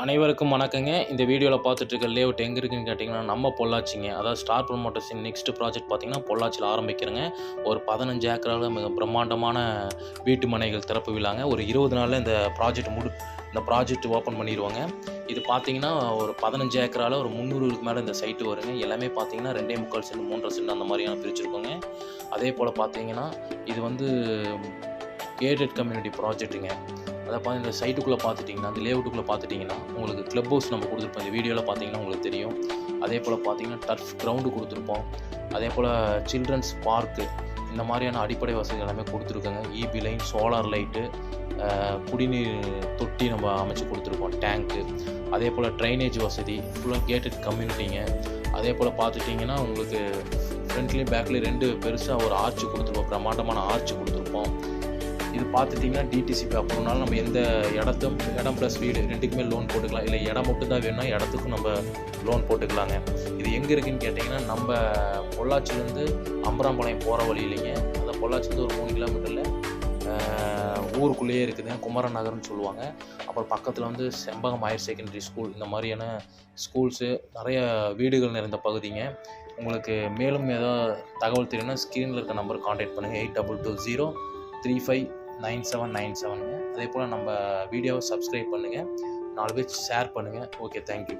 அனைவருக்கும் வணக்கங்க. இந்த வீடியோவில் பார்த்துட்டு இருக்க லேஅவுட் எங்கே இருக்குன்னு கேட்டிங்கன்னா நம்ம பொள்ளாச்சிங்க. அதாவது ஸ்டார் ப்ரொமோட்டர்ஸின் நெக்ஸ்ட் ப்ராஜெக்ட் பார்த்தீங்கன்னா பொள்ளாச்சியில் ஆரம்பிக்கிறேங்க. ஒரு பதினஞ்சு ஏக்கரால் மிக பிரம்மாண்டமான வீட்டு மனைகள் திறப்பு விழாங்க. ஒரு இருபது நாளில் இந்த ப்ராஜெக்ட் முடி இந்த ப்ராஜெக்ட் ஓப்பன் பண்ணிடுவாங்க இது பார்த்தீங்கன்னா ஒரு பதினஞ்சு ஏக்கரால் ஒரு முந்நூறுக்கு மேலே இந்த சைட்டு வருங்க. எல்லாமே பார்த்தீங்கன்னா ரெண்டே முக்கால் சென்ட் மூன்றரை சென்ட் அந்த மாதிரியான பிரிச்சுருக்கோங்க. அதே போல் பார்த்தீங்கன்னா இது வந்து கேட்டட் கம்யூனிட்டி ப்ராஜெக்ட்டுங்க அதை பார்த்து இந்த சைட்டுக்குள்ளே பார்த்துட்டிங்கன்னா அந்த லேஅவுட்டுக்குள்ளே பார்த்துட்டிங்கன்னா உங்களுக்கு க்ளப் ஹவுஸ் நம்ம கொடுத்துருப்போம். இந்த வீடியோவில் பார்த்தீங்கன்னா உங்களுக்கு தெரியும். அதே போல் பார்த்தீங்கன்னா டர்ஃப் கிரவுண்டு கொடுத்துருப்போம். அதே போல் சில்ட்ரன்ஸ் பார்க்கு இந்த மாதிரியான அடிப்படை வசதிகள் எல்லாமே கொடுத்துருக்கோங்க. இபி லைன் சோலார் லைட்டு குடிநீர் தொட்டி நம்ம அமைச்சு கொடுத்துருக்கோம் டேங்க்கு அதே போல் ட்ரைனேஜ் வசதி ஃபுல்லாக கேட்டட் கம்யூனிட்டிங்க அதே போல் பார்த்துட்டிங்கன்னா உங்களுக்கு ஃப்ரண்ட்லேயும் பேக்லேயும் ரெண்டு பெருசாக ஒரு ஆர்ச்சு கொடுத்துருப்போம். பிரம்மாண்டமான ஆர்ச்சு கொடுத்துருப்போம். இது பார்த்துட்டிங்கன்னா டிடிசிபி அப்புறம்னால நம்ம எந்த இடத்தும் இடம் ப்ளஸ் வீடு ரெண்டுக்குமே லோன் போட்டுக்கலாம். இல்லை இடம் மட்டும் தான் வேணும்னா இடத்துக்கும் நம்ம லோன் போட்டுக்கலாங்க. இது எங்கே இருக்குதுன்னு கேட்டிங்கன்னா நம்ம பொள்ளாச்சிலேருந்து அம்பராம்பாளையம் போகிற வழி இல்லைங்க. அந்த பொள்ளாச்சிலேருந்து ஒரு மூணு கிலோமீட்டரில் ஊருக்குள்ளேயே இருக்குதுங்க குமரன் நகர்னு சொல்லுவாங்க. அப்புறம் பக்கத்தில் வந்து செம்பகம் ஹையர் செகண்டரி ஸ்கூல் இந்த மாதிரியான ஸ்கூல்ஸு நிறைய வீடுகள் நிறைந்த பகுதிங்க. உங்களுக்கு மேலும் ஏதாவது தகவல் தெரியும்னா ஸ்க்ரீனில் இருக்க நம்பர் காண்டாக்ட் பண்ணுங்கள் eight double two zero three five nine seven nine செவனுங்க அதே போல் நம்ம வீடியோவை சப்ஸ்கிரைப் பண்ணுங்கள் நாலு பேர் ஷேர் பண்ணுங்கள் ஓகே தேங்க்யூ